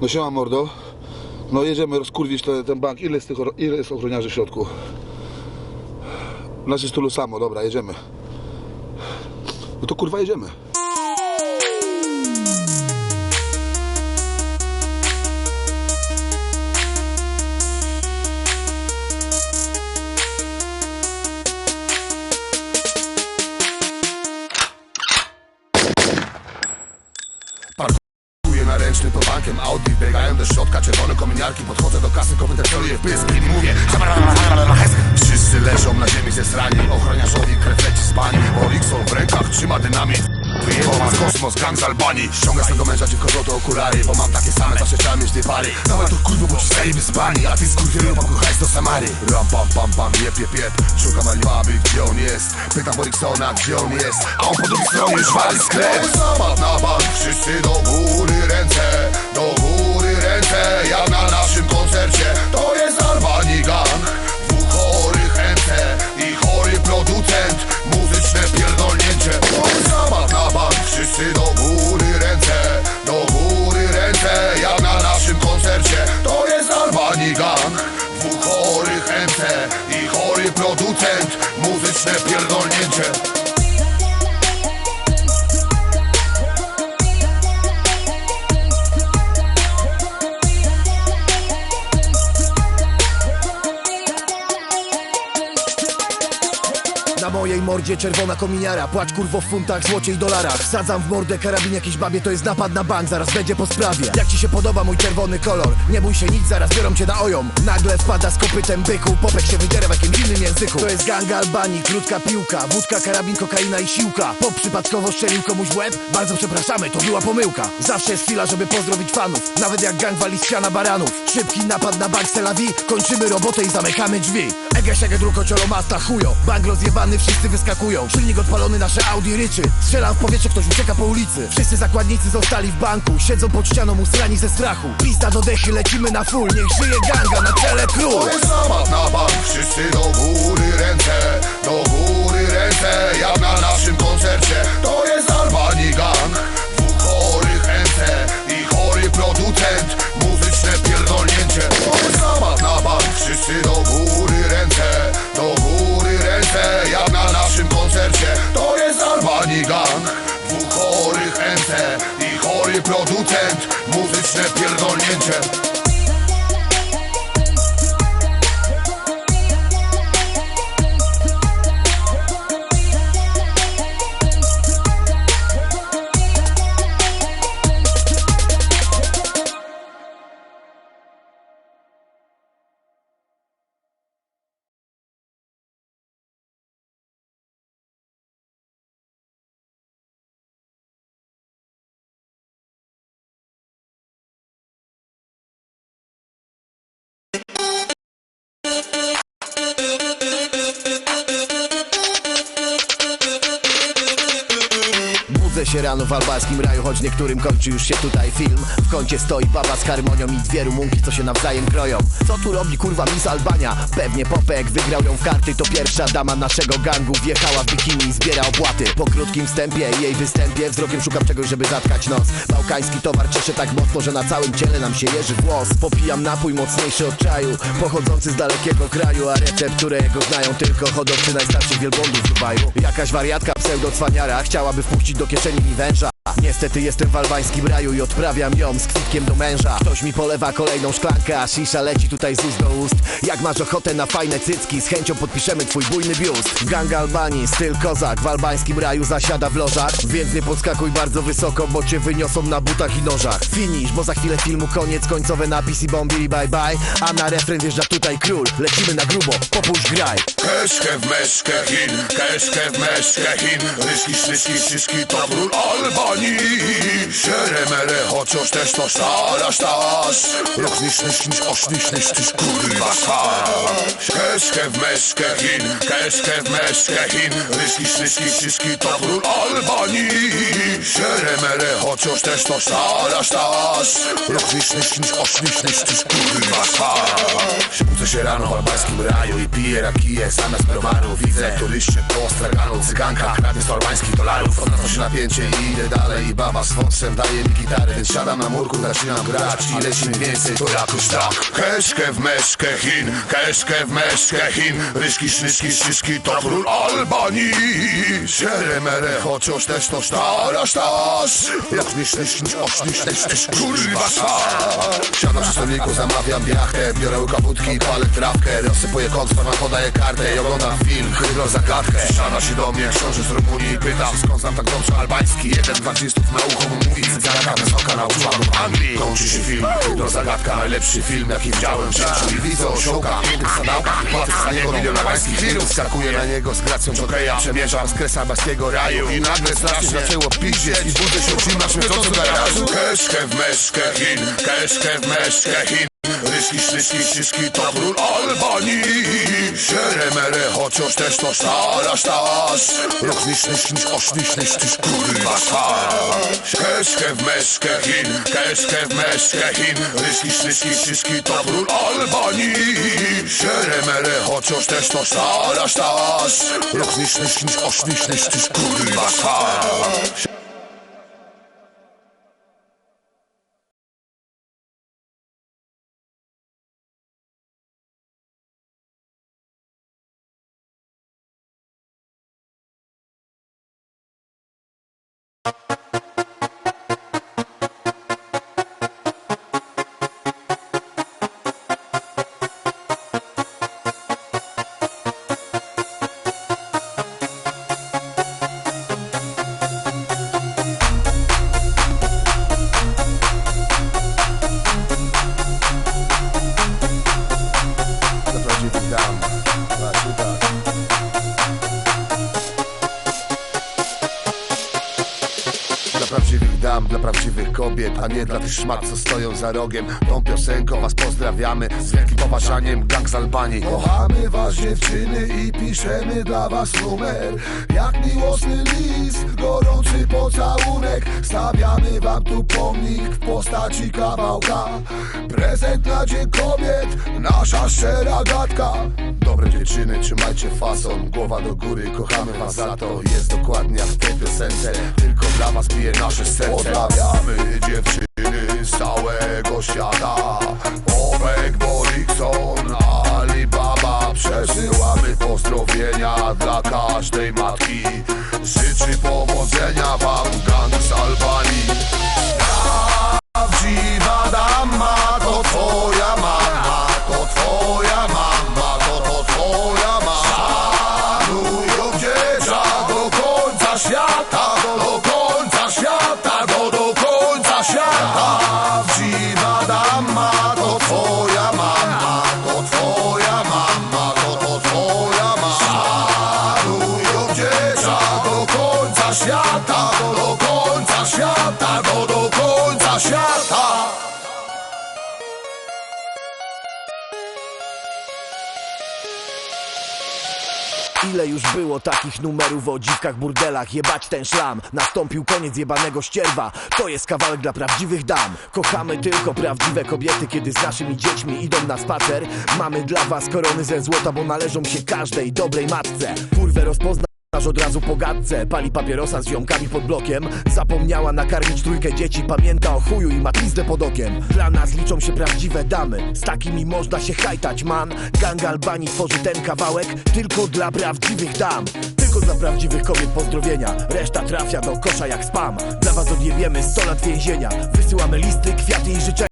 No siema mordo. No jedziemy rozkurwić te, ten bank. Ile jest, tych, ile jest ochroniarzy w środku? Nas jest tylu samo, dobra, jedziemy. No to kurwa jedziemy. Do środka czerwone kominiarki Podchodzę do kasy, kobietę w pysk I mówię Wszyscy leżą na ziemi ze strani Ochroniarzowi krew leci z pani Orikson w rękach trzyma dynamit Wyjebał kosmos, gang z Albanii Ściąga z tego męża dziwko to okulary Bo mam takie same, zawsze chciałem mieć dwie pary Dawaj tu kurwa, bo ci stajemy z bani A ty skurwielu pakuj hajs do Samary Ram pam pam pam, jep jep jep Szukam Alibaby, gdzie on jest Pytam Oriksona, gdzie on jest A on po drugiej stronie już wali sklep Zapadł na bank, wszyscy do góry Muzyczne pierdolnięcie mordzie czerwona kominiara. Płacz kurwo w funtach, złocie i dolarach. Sadzam w mordę karabin jakiejś babie To jest napad na bank, zaraz będzie po sprawie. Jak ci się podoba mój czerwony kolor? Nie bój się nic, zaraz biorą cię na ojom Nagle wpada z kopytem byku Popek się wydziera w jakimś innym języku. To jest gang Albanii, krótka piłka Wódka, karabin, kokaina i siłka. Pop przypadkowo strzelił komuś w łeb? Bardzo przepraszamy, to była pomyłka. Zawsze jest chwila, żeby pozdrowić fanów. Nawet jak gang wali ściana baranów. Szybki napad na bank Selawi Kończymy robotę i zamykamy drzwi Ege, siege, druko, ciolo, masta, chujo. Bank rozjebany, wszyscy wyskakują. Silnik odpalony, nasze Audi ryczy. Strzela w powietrze, ktoś ucieka po ulicy. Wszyscy zakładnicy zostali w banku. Siedzą pod ścianą, usrani ze strachu. Pista do dechy, lecimy na full. Niech żyje ganga, na czele król. To jest na bank, wszyscy do góry ręce. Do góry Albanii gang Dwóch chorych ręce i chory producent. Muzyczne pierdolnięcie się rano w albańskim raju, choć niektórym kończy już się tutaj film. W kącie stoi baba z harmonią i dwie rumunki, co się nawzajem kroją. Co tu robi kurwa Miss Albania? Pewnie Popek wygrał ją w karty To pierwsza dama naszego gangu wjechała w bikini i zbiera opłaty Po krótkim wstępie i jej występie wzrokiem szukam czegoś, żeby zatkać nos. Bałkański towar cieszy tak mocno, że na całym ciele nam się jeży włos. Popijam napój mocniejszy od czaju, pochodzący z dalekiego kraju A recepturę jego znają tylko hodowcy najstarszych wielbłądów w Dubaju. Jakaś wariatka pseudo-cwaniara chciałaby wpuścić do kieszeni mi węża Niestety jestem w albańskim raju i odprawiam ją z kwitkiem do męża. Ktoś mi polewa kolejną szklankę, a shisha leci tutaj z ust do ust. Jak masz ochotę na fajne cycki, z chęcią podpiszemy twój bujny biust. Gang Albanii, styl kozak, w albańskim raju zasiada w lożach. Więc nie podskakuj bardzo wysoko, bo cię wyniosą na butach i nożach. Finish, bo za chwilę filmu koniec, końcowe napisy bombili bye bye. A na refren wjeżdża tutaj król, lecimy na grubo, popuść graj. Keszkę w meszkę Chin, keszkę w meszkę Chin. Ryszki, to król Albanii Szeremere, chociaż też to stara sztasz Roch niż, niż, niż, oś, niż, niż, niż, kurwa sztasz Keszkę w meszkę Chin, keszkę w meszkę Chin. Ryszki, szyszki, szyszki to król Albanii Szeremere, chociaż też to stara sztasz. Roch niż, niż, niż, oś, niż, niż, niż, kurwa sztasz Budzę się rano w albańskim raju i piję rakiję zamiast browaru. Widzę turyście po straganu cyganka Kradnie sto albańskich dolarów. Odnalazło się napięcie i idę dalej. Ali Baba z Fonsem daje mi gitarę Więc siadam na murku, zaczynam grać. I leci mi więcej, to jakoś tak. Keszkę w meszkę Chin, keszkę w meszkę Chin. Ryszki, szyszki, szyszki, to król Albanii. Sieremere, chociaż też to sztara, sztasz Jak niż, osz, niż, niż, niż, kurwa przy stoliku, zamawiam jachtę Biorę wódki, palę trawkę. Rozsypuję koks, barman podaje kartę I oglądam film, hydro zagadkę Siada się do mnie, książę z Rumunii. Pyta, skąd znam tak dobrze albański? Jeden z artystów na ucho mu mówi Cygara wysoka nauczyła Anglii. Kończy się film, hydro zagadka Najlepszy film jaki widziałem w życiu. I widzę osiołka, innych sadałka Płacę za niego milion albańskich lirów Skakuję na niego z gracją jokeja Przemierzam z kresa albańskiego raju. I nagle strasznie zaczęło piździeć. I budzę się oczyma śmierdzącym garażu Keszkę w meszkę w meszkę Chin Ryszki, sznyszki, szyszki to król Albanii Sieremere, chociaż też to sztara, sztasz Rok niż, niż, niż, osz, niż, niż, niż, kurwa sztasz Keszkę w meszkę Chin, keszkę w meszkę Chin Ryszki, sznyszki, szyszki to król Albanii Sieremere, chociaż też to sztara, sztasz Rok niż, niż, niż, osz, niż, niż, niż, kurwa sztasz Dla kobiet A nie dla tych szmat, co stoją za rogiem. Tą piosenką was pozdrawiamy Z wielkim poważaniem, gang z Albanii. Kochamy was dziewczyny i piszemy dla was numer. Jak miłosny list, gorący pocałunek. Stawiamy wam tu pomnik w postaci kawałka. Prezent na dzień kobiet, nasza szczera gadka. Dobre dziewczyny, trzymajcie fason Głowa do góry, kochamy was za to. Jest dokładnie jak w tej piosence Tylko dla was bije nasze serce. Pozdrawiamy dziewczyny z całego świata. Bobek, Borikson, Alibaba Przesyłamy pozdrowienia dla każdej matki. Życzy powodzenia wam gang z Albanii. Prawdziwa dama to twoja mama, to twoja mama, to to twoja mama. Szanują dzieciak do końca świata, do końca świata, do końca świata. Ile już było takich numerów o dziwkach, burdelach? Jebać ten szlam, nastąpił koniec jebanego ścierwa. To jest kawałek dla prawdziwych dam. Kochamy tylko prawdziwe kobiety Kiedy z naszymi dziećmi idą na spacer. Mamy dla was korony ze złota Bo należą się każdej dobrej matce. Kurwę rozpozna Aż od razu po gadce, pali papierosa z ziomkami pod blokiem. Zapomniała nakarmić trójkę dzieci Pamięta o chuju i ma pizdę pod okiem. Dla nas liczą się prawdziwe damy Z takimi można się hajtać, man. Gang Albanii tworzy ten kawałek Tylko dla prawdziwych dam. Tylko dla prawdziwych kobiet pozdrowienia Reszta trafia do kosza jak spam. Dla was odjebiemy 100 lat więzienia Wysyłamy listy, kwiaty i życzenia